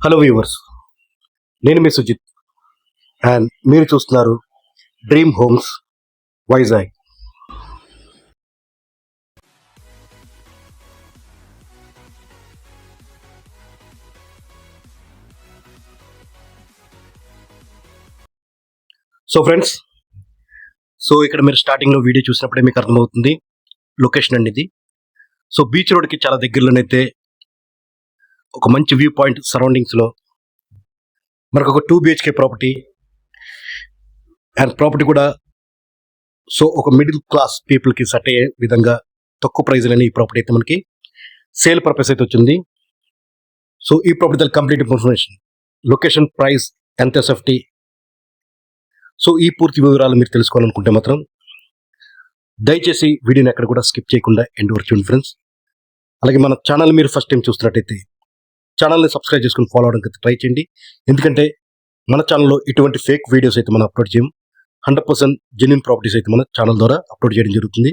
Hello viewers నేను మీ Sujith. And మీరు చూస్తున్నారు dream homes Vizag so friends so ఇక్కడ మీరు స్టార్టింగ్లో వీడియో చూసినప్పుడే మీకు అర్థమవుతుంది లొకేషన్ అండి ఇది సో బీచ్ రోడ్కి చాలా దగ్గరలోనైతే ఒక మంచి వ్యూ పాయింట్ సరౌండింగ్స్లో. మనకు ఒక two BHK property. And property కూడా సో ఒక మిడిల్ క్లాస్ పీపుల్కి సెట్ అయ్యే విధంగా తక్కువ ప్రైజ్లని ఈ ప్రాపర్టీ అయితే మనకి సేల్ పర్పస్ అయితే వచ్చింది. సో ఈ property complete information. Location price ఎంత ఎస్ఎఫ్టీ. సో ఈ పూర్తి వివరాలు మీరు తెలుసుకోవాలనుకుంటే మాత్రం దయచేసి వీడియోని ఎక్కడ కూడా స్కిప్ చేయకుండా ఎండ్ వరకు చూడండి ఫ్రెండ్స్. అలాగే మన ఛానల్ మీరు ఫస్ట్ టైం చూస్తున్నట్టయితే ఛానల్ని సబ్స్క్రైబ్ చేసుకుని ఫాలో అవడానికి ట్రై చేయండి. ఎందుకంటే మన ఛానల్లో ఇటువంటి ఫేక్ వీడియోస్ అయితే మనం అప్లోడ్ చేయం హండ్రెడ్ పర్సెంట్ జెన్యున్ ప్రాపర్టీస్ అయితే మన ఛానల్ ద్వారా అప్లోడ్ చేయడం జరుగుతుంది.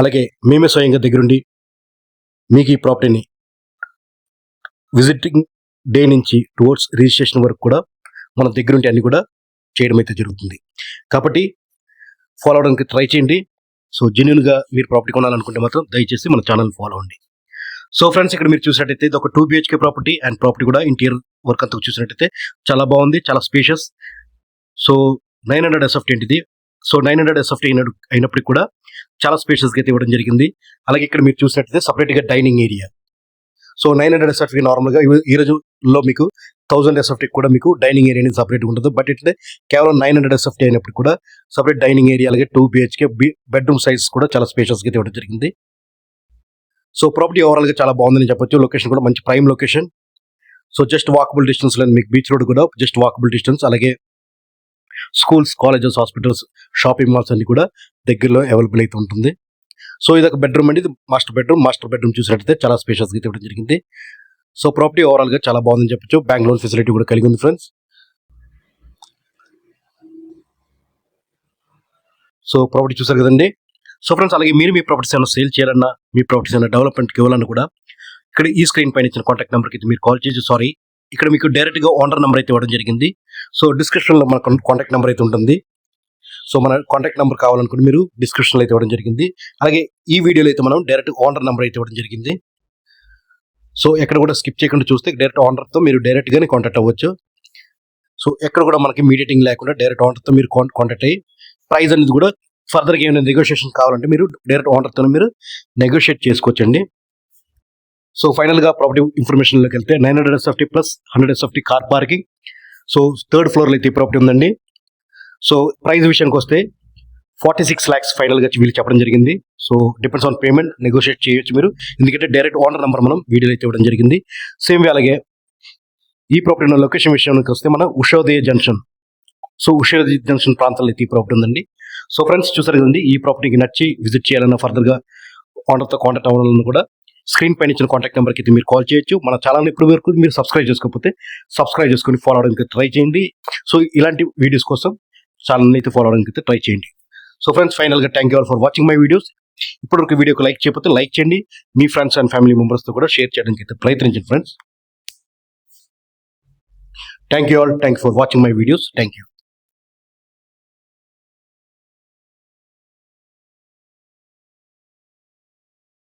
అలాగే మేమే స్వయంగా దగ్గరుండి మీకు ఈ ప్రాపర్టీని విజిటింగ్ డే నుంచి టువర్డ్స్ రిజిస్ట్రేషన్ వరకు కూడా మన దగ్గరుండి అన్ని కూడా చేయడం అయితే జరుగుతుంది. కాబట్టి ఫాలో అవడానికి ట్రై చేయండి. సో జెన్యున్గా మీరు ప్రాపర్టీ కొనాలనుకుంటే మాత్రం దయచేసి మన ఛానల్ ఫాలో అవ్వండి. సో ఫ్రెండ్స్ ఇక్కడ మీరు చూసినట్టయితే ఇది ఒక two BHK property and property కూడా ఇంటీరియర్ వర్క్ అంతా చూసినట్టయితే చాలా బాగుంది చాలా spacious so nine hundred SFT ఏంటిది? సో నైన్ హండ్రెడ్ ఎస్ఎఫ్టీ అయిన అయినప్పటికీ కూడా చాలా స్పేషియస్గా అయితే ఇవ్వడం జరిగింది. అలాగే ఇక్కడ మీరు చూసినట్టయితే సపరేట్గా dining area so nine hundred SFT నార్మల్గా ఈ రోజుల్లో మీకు థౌసండ్ ఎస్ఎఫ్టీ కూడా మీకు డైనింగ్ ఏరియా అనేది సపరేట్గా ఉంటుంది. బట్ ఇట్లే కేవలం నైన్ హండ్రెడ్ ఎస్ఎఫ్టీ అయినప్పుడు కూడా సపరేట్ డైనింగ్ ఏరియా అలాగే టూ బిహెచ్కే బెడ్రూమ్ సైజ్ కూడా చాలా స్పేషియస్గా అయితే ఇవ్వడం జరిగింది. సో ప్రాపర్టీ ఓవరాల్గా చాలా బాగుందని చెప్పొచ్చు. లొకేషన్ కూడా మంచి prime location so just walkable డిస్టెన్స్లో మీకు బీచ్ రోడ్ కూడా జస్ట్ వాకబుల్ డిస్టెన్స్ అలాగే schools colleges hospitals shopping malls అన్ని కూడా దగ్గరలో అవైలబుల్ అయితే ఉంటుంది. సో ఇది ఒక బెడ్రూమ్ అండి. ఇది మాస్టర్ బెడ్రూమ్ మాస్టర్ బెడ్రూమ్ చూసినట్టయితే చాలా స్పేషియస్గా ఇవ్వడం జరిగింది. సో ప్రాపర్టీ ఓవరాల్గా చాలా బాగుందని చెప్పొచ్చు. బ్యాంక్ లోన్ ఫెసిలిటీ కూడా కలిగి ఉంది ఫ్రెండ్స్ సో ప్రాపర్టీ చూసారు కదండి. సో ఫ్రెండ్స్ అలాగే మీరు మీ ప్రాపర్టీస్ ఏమైనా సేల్ చేయాలన్నా మీ ప్రాపర్టీస్ ఏమైనా డెవలప్మెంట్కి ఇవ్వాలన్నా కూడా ఇక్కడ ఈ స్క్రీన్ పైన ఇచ్చిన కాంటాక్ట్ నెంబర్కి అయితే మీరు కాల్ చేసి సారీ ఇక్కడ మీకు డైరెక్ట్గా ఓనర్ నెంబర్ అయితే ఇవ్వడం జరిగింది. సో డిస్క్రిప్షన్లో మన కాంటాక్ట్ నెంబర్ అయితే ఉంటుంది. సో మన కాంటాక్ట్ నెంబర్ కావాలనుకుంటే మీరు డిస్క్రిప్షన్లో అయితే ఇవ్వడం జరిగింది. అలాగే ఈ వీడియోలో అయితే మనం డైరెక్ట్ ఓనర్ నెంబర్ అయితే ఇవ్వడం జరిగింది. సో ఎక్కడ కూడా స్కిప్ చేయకుండా చూస్తే డైరెక్ట్ ఓనర్తో మీరు డైరెక్ట్గానే కాంటాక్ట్ అవ్వచ్చు. సో ఎక్కడ కూడా మనకి మీడియేటింగ్ లేకుండా డైరెక్ట్ ఓనర్తో మీరు కాంటాక్ట్ అయ్యి ప్రైజ్ అనేది కూడా ఫర్దర్గా ఏమైనా నెగోషియేషన్ కావాలంటే మీరు డైరెక్ట్ ఓనర్తో మీరు నెగోషియేట్ చేసుకోవచ్చండి. సో ఫైనల్గా ప్రాపర్టీ ఇన్ఫర్మేషన్లోకి వెళ్తే nine hundred SFT plus hundred SFT car parking so third ఫ్లోర్లో అయితే ఈ ప్రాపర్టీ ఉందండి. సో ప్రైస్ విషయానికి వస్తే ఫార్టీ సిక్స్ ల్యాక్స్ ఫైనల్గా వీళ్ళు చెప్పడం జరిగింది. So depends on payment negotiate చేయొచ్చు మీరు. ఎందుకంటే డైరెక్ట్ ఓనర్ నెంబర్ మనం వీడియోలో అయితే ఇవ్వడం జరిగింది. సేమ్ వే అలాగే ఈ ప్రాపర్టీ లొకేషన్ విషయానికి వస్తే మన Ushodaya junction. So Ushodaya junction ప్రాంతంలో అయితే ఈ ప్రాపర్టీ ఉందండి. సో ఫ్రెండ్స్ చూసారు కదండి ఈ ప్రాపర్టీకి నచ్చి విజిట్ చేయాలన్నా ఫర్దర్గా ఓనర్తో కాంటాక్ట్ అవ్వాలని కూడా స్క్రీన్ పైన ఇచ్చిన కాంటాక్ట్ నెంబర్కి అయితే మీరు కాల్ చేయొచ్చు. మన ఛానల్ ఇప్పుడు వరకు మీరు సబ్స్క్రైబ్ చేసుకోకపోతే సబ్స్క్రైబ్ చేసుకొని ఫాలో అవడానికి ట్రై చేయండి. సో ఇలాంటి వీడియోస్ కోసం ఛానల్ని అయితే ఫాలో అవడానికి అయితే ట్రై చేయండి. సో ఫ్రెండ్స్ ఫైనల్గా thank you all for watching my videos ఇప్పటివరకు వీడియోకి లైక్ చేయకపోతే లైక్ చేయండి. మీ ఫ్రెండ్స్ అండ్ ఫ్యామిలీ మెంబర్స్తో కూడా షేర్ చేయడానికి అయితే ప్రయత్నించండి friends thank you all thank you for watching my videos thank you